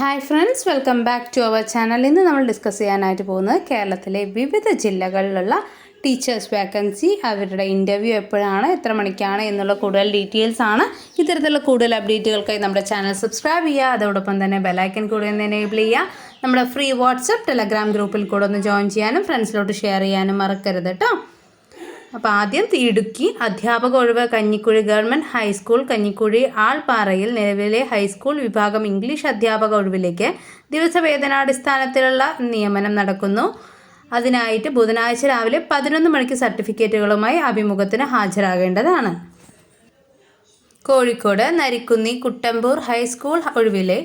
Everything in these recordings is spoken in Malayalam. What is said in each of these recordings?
Hi friends welcome back to our channel ഇന്ന് നമ്മൾ ഡിസ്കസ് ചെയ്യാനായിട്ട് പോകുന്നത് കേരളത്തിലെ വിവിധ ജില്ലകളിലുള്ള ടീച്ചേഴ്സ് വേക്കൻസി അവരുടെ ഇന്റർവ്യൂ എപ്പോഴാണ് എത്ര മണിക്കാണ് എന്നുള്ള കൂടുതൽ ഡീറ്റെയിൽസ് ആണ്. ഇത്തരത്തിലുള്ള കൂടുതൽ അപ്ഡേറ്റുകൾക്കായി നമ്മുടെ ചാനൽ സബ്സ്ക്രൈബ് ചെയ്യുക. അതോടൊപ്പം തന്നെ ബെലൈക്കൻ കൂടെ ഒന്ന് എനേബിൾ ചെയ്യുക. നമ്മുടെ ഫ്രീ വാട്സപ്പ് ടെലഗ്രാം ഗ്രൂപ്പിൽ കൂടെ ഒന്ന് ജോയിൻ ചെയ്യാനും ഫ്രണ്ട്സിലോട്ട് ഷെയർ ചെയ്യാനും മറക്കരുത് കേട്ടോ അപ്പോൾ ആദ്യം ഇടുക്കി അധ്യാപക ഒഴിവ് Kanjikuzhi government high school Kanjikuzhi ആൾപ്പാറയിൽ നിലവിലെ ഹൈസ്കൂൾ വിഭാഗം ഇംഗ്ലീഷ് അധ്യാപക ഒഴിവിലേക്ക് ദിവസവേതനാടിസ്ഥാനത്തിലുള്ള നിയമനം നടക്കുന്നു. അതിനായിട്ട് ബുധനാഴ്ച രാവിലെ പതിനൊന്ന് മണിക്ക് സർട്ടിഫിക്കറ്റുകളുമായി അഭിമുഖത്തിന് ഹാജരാകേണ്ടതാണ്. Kozhikode Narikkunni Kuttampoor high school ഒഴിവിലെ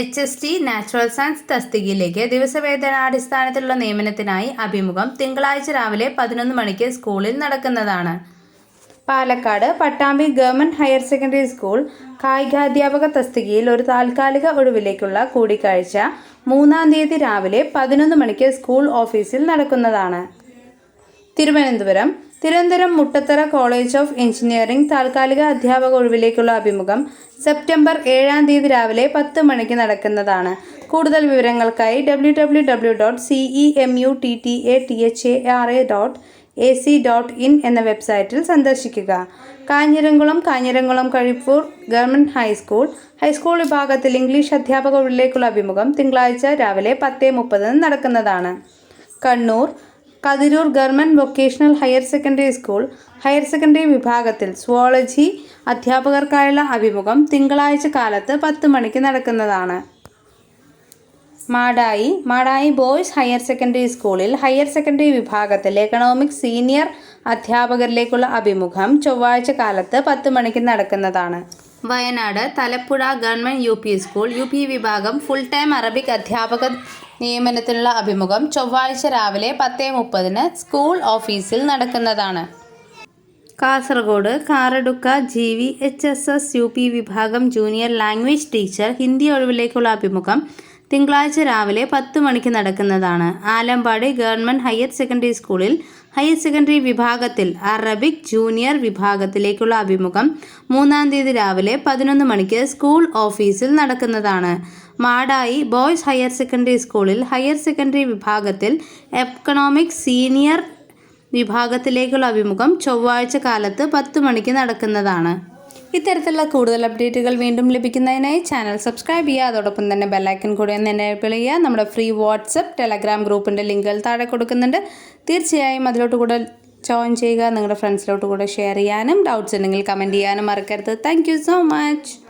H S T natural science തസ്തികയിലേക്ക് ദിവസവേതനാടിസ്ഥാനത്തിലുള്ള നിയമനത്തിനായി അഭിമുഖം തിങ്കളാഴ്ച രാവിലെ പതിനൊന്ന് മണിക്ക് സ്കൂളിൽ നടക്കുന്നതാണ്. Palakkad Pattambi government higher secondary school കായികാധ്യാപക തസ്തികയിൽ ഒരു താൽക്കാലിക ഒഴിവിലേക്കുള്ള കൂടിക്കാഴ്ച മൂന്നാം തീയതി രാവിലെ പതിനൊന്ന് മണിക്ക് സ്കൂൾ ഓഫീസിൽ നടക്കുന്നതാണ്. Thiruvananthapuram Thiruvananthapuram Muttathara college of engineering താൽക്കാലിക അധ്യാപക ഒഴിവിലേക്കുള്ള അഭിമുഖം സെപ്റ്റംബർ ഏഴാം തീയതി രാവിലെ പത്ത് മണിക്ക് നടക്കുന്നതാണ്. കൂടുതൽ വിവരങ്ങൾക്കായി W W W dot C E M U T T A T H A R A dot A C dot in എന്ന വെബ്സൈറ്റിൽ സന്ദർശിക്കുക. Kanjiramkulam Kanjiramkulam Kazhippoor government high school high school വിഭാഗത്തിൽ ഇംഗ്ലീഷ് അധ്യാപക ഒഴിവിലേക്കുള്ള അഭിമുഖം തിങ്കളാഴ്ച രാവിലെ പത്ത് മുപ്പതിന് നടക്കുന്നതാണ്. Kannur Kathirur government vocational higher secondary school higher secondary വിഭാഗത്തിൽ സുവോളജി അധ്യാപകർക്കായുള്ള അഭിമുഖം തിങ്കളാഴ്ച കാലത്ത് പത്ത് മണിക്ക് നടക്കുന്നതാണ്. Madayi Madayi boys higher secondary സ്കൂളിൽ ഹയർ സെക്കൻഡറി വിഭാഗത്തിൽ എക്കണോമിക്സ് സീനിയർ അധ്യാപകരിലേക്കുള്ള അഭിമുഖം ചൊവ്വാഴ്ച കാലത്ത് പത്ത് മണിക്ക് നടക്കുന്നതാണ്. Wayanad Thalappuzha government U P school U P വിഭാഗം ഫുൾ ടൈം അറബിക് അധ്യാപക നിയമനത്തിനുള്ള അഭിമുഖം ചൊവ്വാഴ്ച രാവിലെ പത്ത് മുപ്പതിന് സ്കൂൾ ഓഫീസിൽ നടക്കുന്നതാണ്. Kasaragod Karadukka G V H S S U P വിഭാഗം ജൂനിയർ ലാംഗ്വേജ് ടീച്ചർ ഹിന്ദി ഒഴിവിലേക്കുള്ള അഭിമുഖം തിങ്കളാഴ്ച രാവിലെ പത്ത് മണിക്ക് നടക്കുന്നതാണ്. ആലമ്പാടി ഗവൺമെന്റ് ഹയർ സെക്കൻഡറി സ്കൂളിൽ ഹയർ സെക്കൻഡറി വിഭാഗത്തിൽ അറബിക് ജൂനിയർ വിഭാഗത്തിലേക്കുള്ള അഭിമുഖം മൂന്നാം തീയതി രാവിലെ പതിനൊന്ന് മണിക്ക് സ്കൂൾ ഓഫീസിൽ നടക്കുന്നതാണ്. മാടായി ബോയ്സ് ഹയർ സെക്കൻഡറി സ്കൂളിൽ ഹയർ സെക്കൻഡറി വിഭാഗത്തിൽ എക്കണോമിക് സീനിയർ വിഭാഗത്തിലേക്കുള്ള അഭിമുഖം ചൊവ്വാഴ്ച കാലത്ത് പത്ത് മണിക്ക് നടക്കുന്നതാണ്. ഇത്തരത്തിലുള്ള കൂടുതൽ അപ്ഡേറ്റുകൾ വീണ്ടും ലഭിക്കുന്നതിനായി ചാനൽ സബ്സ്ക്രൈബ് ചെയ്യുക. അതോടൊപ്പം തന്നെ ബെല്ലൈക്കൻ കൂടി ഒന്ന് എനേബിൾ ചെയ്യുക. നമ്മുടെ ഫ്രീ വാട്സപ്പ് ടെലഗ്രാം ഗ്രൂപ്പിന്റെ ലിങ്കുകൾ താഴെ കൊടുക്കുന്നുണ്ട്. തീർച്ചയായും അതിലോട്ട് കൂടെ ജോയിൻ ചെയ്യുക. നിങ്ങളുടെ ഫ്രണ്ട്സിലോട്ട് കൂടെ ഷെയർ ചെയ്യാനും ഡൗട്ട്സ് ഉണ്ടെങ്കിൽ കമന്റ് ചെയ്യാനും മറക്കരുത്. Thank so much